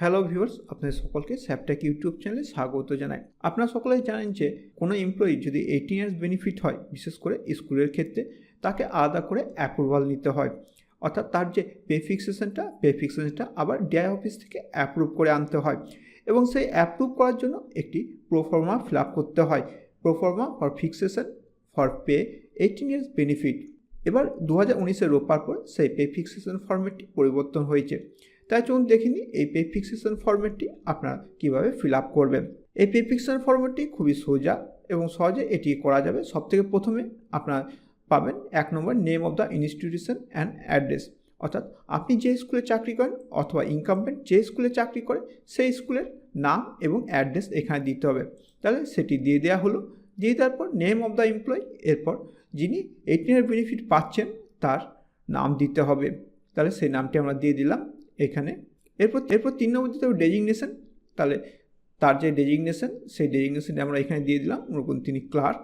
Hello viewers আপনাদের সকলকে স্যাপটেক YouTube চ্যানেলে স্বাগত জানাই। আপনারা সকলেই জানেন যে কোনো এমপ্লয়ি যদি এইটিন ইয়ার্স বেনিফিট হয়, বিশেষ করে স্কুলের ক্ষেত্রে, তাকে আলাদা করে অ্যাপ্রুভাল নিতে হয়। অর্থাৎ তার যে পে ফিক্সেশনটা পে ফিক্সেশনটা আবার ডিআই অফিস থেকে অ্যাপ্রুভ করে আনতে হয় এবং সেই অ্যাপ্রুভ করার জন্য একটি প্রোফর্মা ফিল আপ করতে হয়। Proforma for fixation for pay eighteen years benefit এবার দু হাজার উনিশের রোপার পর সেই পে ফিক্সেশন ফর্মেটটি পরিবর্তন হয়েছে। তাই চলুন দেখিনি এই পে ফিক্সেশন ফর্মেটটি আপনারা কীভাবে ফিল আপ করবেন। এই পে ফিক্সেশন ফর্মেটটি খুবই সোজা এবং সহজে এটি করা যাবে। সবথেকে প্রথমে আপনারা পাবেন এক নম্বর name of the institution and address অর্থাৎ আপনি যে স্কুলে চাকরি করেন অথবা ইনকামবেন্ট যে স্কুলে চাকরি করে সেই স্কুলের নাম এবং অ্যাড্রেস এখানে দিতে হবে। তাহলে সেটি দিয়ে দেওয়া হলো। দিয়ে দেওয়ার পর নেম অফ দ্য এমপ্লয়ি এরপর যিনি এইটিনের বেনিফিট পাচ্ছেন তার নাম দিতে হবে। তাহলে সেই নামটি আমরা দিয়ে দিলাম। এখানে। এরপর এরপর তিন নম্বর দিতে হবে ডেজিগনেশন তাহলে তার যে ডেজিগনেশন সেই ডেজিগনেশনটি আমরা এখানে দিয়ে দিলাম। ওরকম তিনি ক্লার্ক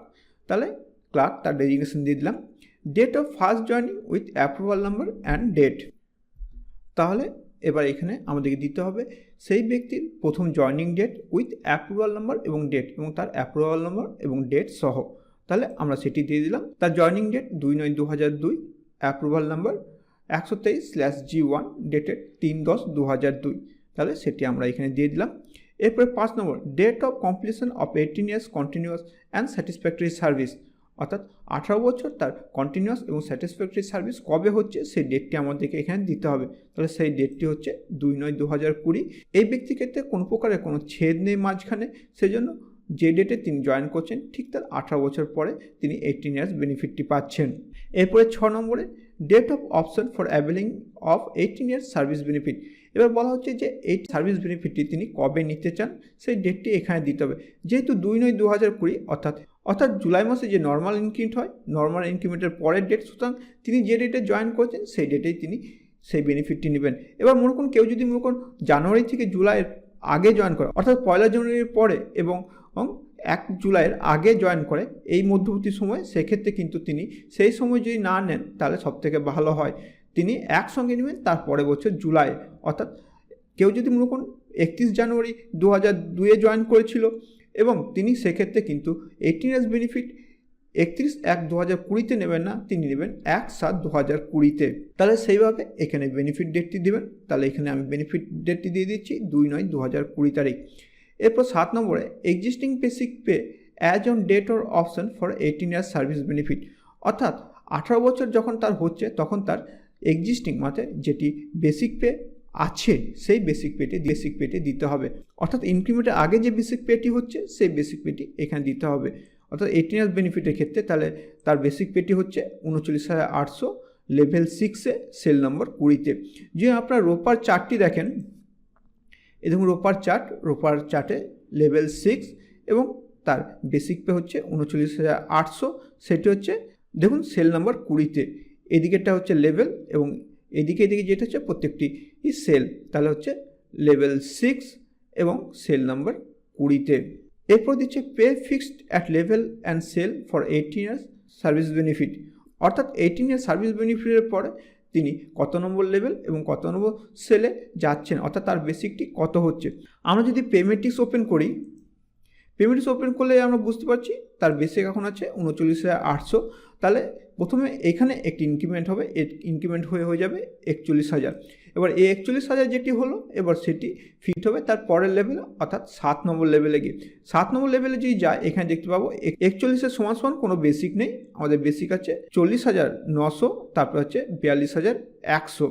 তাহলে ক্লার্ক তার ডেজিগনেশন দিয়ে দিলাম। Date of first joining with approval number and date তাহলে এবার এখানে আমাদেরকে দিতে হবে সেই ব্যক্তির প্রথম joining date with approval number এবং ডেট এবং তার অ্যাপ্রুভাল নাম্বার এবং ডেট সহ। তাহলে আমরা সেটি দিয়ে দিলাম। তার জয়নিং ডেট দুই নয় দু হাজার দুই অ্যাপ্রুভাল নাম্বার একশো তেইশ স্ল্যাশ জি ওয়ান ডেটেড তিন দশ দু হাজার দুই। তাহলে সেটি আমরা এখানে দিয়ে দিলাম। এরপরে পাঁচ নম্বর, date of completion of eighteen years continuous and satisfactory service. অর্থাৎ আঠারো বছর তার কন্টিনিউয়াস এবং স্যাটিসফ্যাক্টরি সার্ভিস কবে হচ্ছে সেই ডেটটি আমাদেরকে এখানে দিতে হবে। তাহলে সেই ডেটটি হচ্ছে দুই নয় দু হাজার কুড়ি। এই ব্যক্তির ক্ষেত্রে কোনো প্রকারের কোনো ছেদ নেই মাঝখানে। সেজন্য যে ডেটে তিনি জয়েন করছেন, ঠিক তার আঠারো বছর পরে তিনি এইটিন ইয়ার্স বেনিফিটটি পাচ্ছেন। এরপরে ছ নম্বরে date of option for availing of eighteen years service benefit এবার বলা হচ্ছে যে এই সার্ভিস বেনিফিটটি তিনি কবে নিতে চান, সেই ডেটটি এখানে দিতে হবে। যেহেতু দুই নয় দু হাজার কুড়ি, অর্থাৎ অর্থাৎ জুলাই মাসে যে নর্মাল ইনক্রিমেন্ট হয় নর্মাল ইনক্রিমেন্টের পরের ডেট সুতরাং তিনি যে ডেটে জয়েন করেছেন, সেই ডেটেই তিনি সেই বেনিফিটটি নেবেন। এবার মনে করুন, কেউ যদি মনে করুন, জানুয়ারি থেকে জুলাইয়ের আগে জয়েন করে, অর্থাৎ পয়লা জানুয়ারির পরে এবং এক জুলাইয়ের আগে জয়েন করে এই মধ্যবর্তী সময় সেক্ষেত্রে কিন্তু তিনি সেই সময় যদি না নেন তাহলে সবথেকে ভালো হয়। তিনি একসঙ্গে নেবেন তার পরের বছর জুলাই। অর্থাৎ কেউ যদি মনে করুন একত্রিশ জানুয়ারি দু হাজার দুয়ে জয়েন করেছিল এবং তিনি সেক্ষেত্রে কিন্তু এইটিন এস বেনিফিট একত্রিশ এক দু হাজার কুড়িতে নেবেন না, তিনি নেবেন এক সাত দু হাজার কুড়িতে। তাহলে সেইভাবে এখানে বেনিফিট ডেটটি দেবেন। তাহলে এখানে আমি বেনিফিট ডেটটি দিয়ে দিচ্ছি দুই নয় দু হাজার কুড়ি তারিখ। এরপর সাত নম্বরে existing basic pay as on date or option for eighteen years service benefit অর্থাৎ আঠারো বছর যখন তার হচ্ছে, তখন তার এক্সিস্টিং মানে যেটি বেসিক পে আছে, সেই বেসিক পেটি বেসিক পেটি দিতে হবে। অর্থাৎ ইনক্রিমেন্টের আগে যে বেসিক পেটি হচ্ছে, সেই বেসিক পেটি এখানে দিতে হবে। অর্থাৎ এইটিন ইয়ার্স বেনিফিটের ক্ষেত্রে তাহলে তার বেসিক পেটি হচ্ছে উনচল্লিশ হাজার আটশো লেভেল সিক্সে সেল নম্বর কুড়িতে। যে আপনার রোপার চারটি দেখেন এই দেখুন রোপার চার্ট রোপার চার্টে লেভেল সিক্স এবং তার বেসিক পে হচ্ছে উনচল্লিশ হাজার আটশো। সেটি হচ্ছে, দেখুন সেল নাম্বার কুড়িতে। এদিকেরটা হচ্ছে লেভেল এবং এদিকে এদিকে যেটা হচ্ছে প্রত্যেকটি সেল তাহলে হচ্ছে লেভেল সিক্স এবং সেল নাম্বার কুড়িতে। এরপর দিচ্ছে pay fixed at level and cell for eighteen years service benefit অর্থাৎ এইটিন ইয়ার্স সার্ভিস বেনিফিটের পরে তিনি কত নম্বর লেভেল এবং কত নম্বর সেলে যাচ্ছেন, অর্থাৎ তার বেসিকটি কত হচ্ছে? আমরা যদি পেমেন্টিক্স ওপেন করি পেমেন্টিক্স ওপেন করলে আমরা বুঝতে পারছি তার বেসিক এখন আছে উনচল্লিশ হাজার আটশো। তাহলে প্রথমে এখানে একটি ইনক্রিমেন্ট হবে ইনক্রিমেন্ট হয়ে হয়ে যাবে একচল্লিশ হাজার। এবার এই একচল্লিশ হাজার যেটি হলো, এবার সেটি ফিট হবে তার পরের লেভেল অর্থাৎ সাত নম্বর লেভেলে গিয়ে। সাত নম্বর লেভেলে যদি যায় এখানে দেখতে পাবো একচল্লিশের সমান সমান কোনো বেসিক নেই। আমাদের বেসিক আছে চল্লিশ হাজার নশো, তারপর হচ্ছে বিয়াল্লিশ হাজার একশো।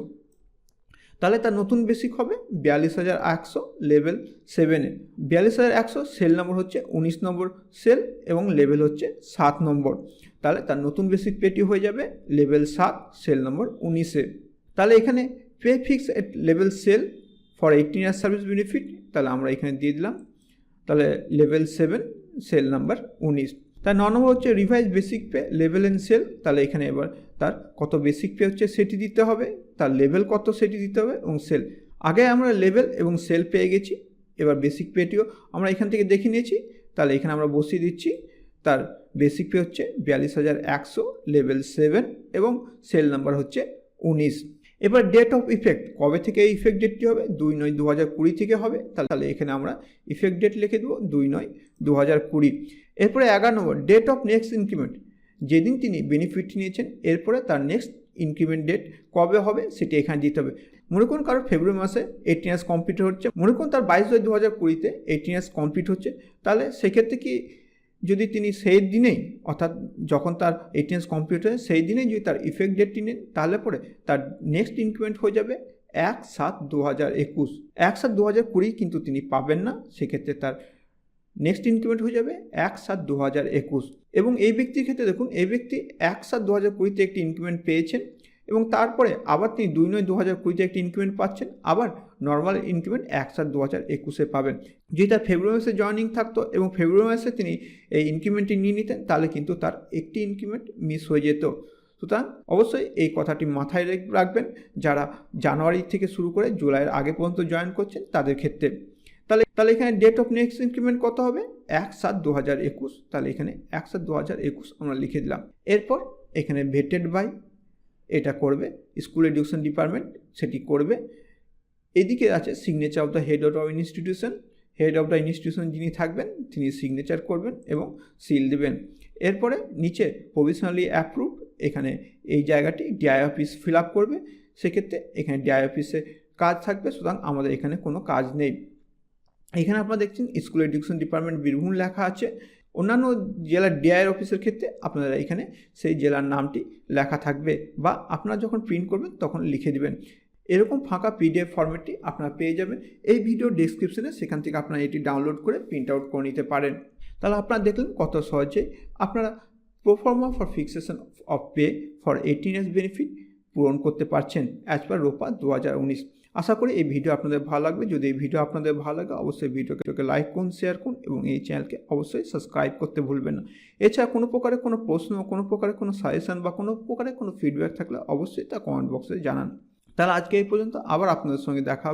তাহলে তার নতুন বেসিক হবে বিয়াল্লিশ হাজার একশো লেভেল সেভেনে বিয়াল্লিশ হাজার একশো সেল নম্বর হচ্ছে উনিশ নম্বর সেল এবং লেভেল হচ্ছে সাত নম্বর। তাহলে তার নতুন বেসিক পেটি হয়ে যাবে লেভেল সাত সেল নম্বর উনিশে তাহলে এখানে pay fix at level cell for eighteen year service benefit তাহলে আমরা এখানে দিয়ে দিলাম। তাহলে লেভেল সেভেন সেল নাম্বার উনিশ। তার ন নম্বর হচ্ছে revise basic pay level and cell তাহলে এখানে এবার তার কত বেসিক পে হচ্ছে সেটি দিতে হবে, তার লেভেল কত সেটি দিতে হবে এবং সেল আগে আমরা লেভেল এবং সেল পেয়ে গেছি, এবার বেসিক পেটিও আমরা এখান থেকে দেখে নিয়েছি। তাহলে এখানে আমরা বসিয়ে দিচ্ছি, তার বেসিক পে হচ্ছে বিয়াল্লিশ হাজার একশো লেভেল সেভেন এবং সেল নাম্বার হচ্ছে উনিশ। এবার ডেট অফ ইফেক্ট কবে থেকে ইফেক্ট ডেটটি হবে? দুই নয় দু হাজার কুড়ি থেকে হবে। তাহলে এখানে আমরা ইফেক্ট ডেট লিখে দেবো, দুই নয় দু হাজার কুড়ি। এরপরে এগারো নম্বর ডেট অফ নেক্সট ইনক্রিমেন্ট যেদিন তিনি বেনিফিট নিয়েছেন, এরপরে তার নেক্সট ইনক্রিমেন্ট ডেট কবে হবে সেটি এখানে দিতে হবে। মনে করুন কারও ফেব্রুয়ারি মাসে এইটিন ইয়ার্স কমপ্লিট হচ্ছে, মনে করুন তার বাইশ দু হাজার কুড়িতে এইটিন ইয়ার্স কমপ্লিট হচ্ছে। তাহলে সেক্ষেত্রে কি যদি তিনি সেই দিনেই, অর্থাৎ যখন তার ইয়ার্স কমপ্লিট হয়, সেই দিনেই যদি তার ইফেক্ট ডেটটি নেন, তাহলে পরে তার নেক্সট ইনক্রিমেন্ট হয়ে যাবে এক সাত দু হাজার একুশ। এক সাত দু হাজার কুড়ি কিন্তু তিনি পাবেন না, সেক্ষেত্রে তার নেক্সট ইনক্রিমেন্ট হয়ে যাবে এক সাত দু হাজার একুশ। এবং এই ব্যক্তির ক্ষেত্রে দেখুন, এই ব্যক্তি এক সাত দু হাজার কুড়িতে একটি ইনক্রিমেন্ট পেয়েছেন এবং তারপরে আবার তিনি দুই নয় দু হাজার কুড়িতে একটি ইনক্রিমেন্ট পাচ্ছেন। আবার নর্মাল ইনক্রিমেন্ট এক সাত দু হাজার একুশে পাবেন। যদি তার ফেব্রুয়ারি মাসে জয়নিং থাকতো এবং ফেব্রুয়ারি মাসে তিনি এই ইনক্রিমেন্টটি নিয়ে নিতেন, তাহলে কিন্তু তার একটি ইনক্রিমেন্ট মিস হয়ে যেত। সুতরাং অবশ্যই এই কথাটি মাথায় রেখ- রাখবেন, যারা জানুয়ারি থেকে শুরু করে জুলাইয়ের আগে পর্যন্ত জয়েন করছেন তাদের ক্ষেত্রে। তাহলে তাহলে এখানে ডেট অফ নেক্সট ইনক্রিমেন্ট কত হবে? এক সাত দু হাজার একুশ। তাহলে এখানে এক সাত দু হাজার একুশ আমরা লিখে দিলাম। এরপর এখানে ভেটেড বাই এটা করবে। স্কুল এডুকেশন ডিপার্টমেন্ট সেটি করবে। এদিকে আছে signature of the head of the institution head of the institution যিনি থাকবেন, তিনি সিগনেচার করবেন এবং সিল দেবেন। এরপরে নিচে প্রভিশনালি অ্যাপ্রুভ এখানে এই জায়গাটি ডিআই অফিস ফিল আপ করবে। সেক্ষেত্রে এখানে ডিআই অফিসে কাজ থাকবে, সুতরাং আমাদের এখানে কোনো কাজ নেই। এখানে আপনারা দেখছেন স্কুল এডুকেশন ডিপার্টমেন্ট বীরভূম লেখা আছে। অন্যান্য জেলার ডিআইয়ের অফিসের ক্ষেত্রে আপনারা এখানে সেই জেলার নামটি লেখা থাকবে বা আপনারা যখন প্রিন্ট করবেন তখন লিখে দিবেন। এরকম ফাঁকা পিডিএফ ফরম্যাটটি আপনারা পেয়ে যাবেন। এই ভিডিও ডেসক্রিপশনে সেখান থেকে আপনারা এটি ডাউনলোড করে প্রিন্ট আউট করে নিতে পারেন। তাহলে আপনারা দেখলেন কত সহজে আপনারা proforma for fixation of pay for eighteen years benefit পূরণ করতে পারছেন অ্যাজ পার রোপা দু হাজার উনিশ। আশা করি এই ভিডিও আপনাদের ভালো লাগবে। যদি এই ভিডিও আপনাদের ভালো লাগে, অবশ্যই ভিডিওকে লাইক করুন শেয়ার করুন এবং এই চ্যানেলকে অবশ্যই সাবস্ক্রাইব করতে ভুলবেন না। এছাড়া কোনো প্রকারের কোনো প্রশ্ন, কোনো প্রকারের কোনো সাজেশন বা কোনো প্রকারের কোনো ফিডব্যাক থাকলে অবশ্যই তা কমেন্ট বক্সে জানান। তাহলে আজকে এই পর্যন্ত আবার আপনাদের সঙ্গে দেখা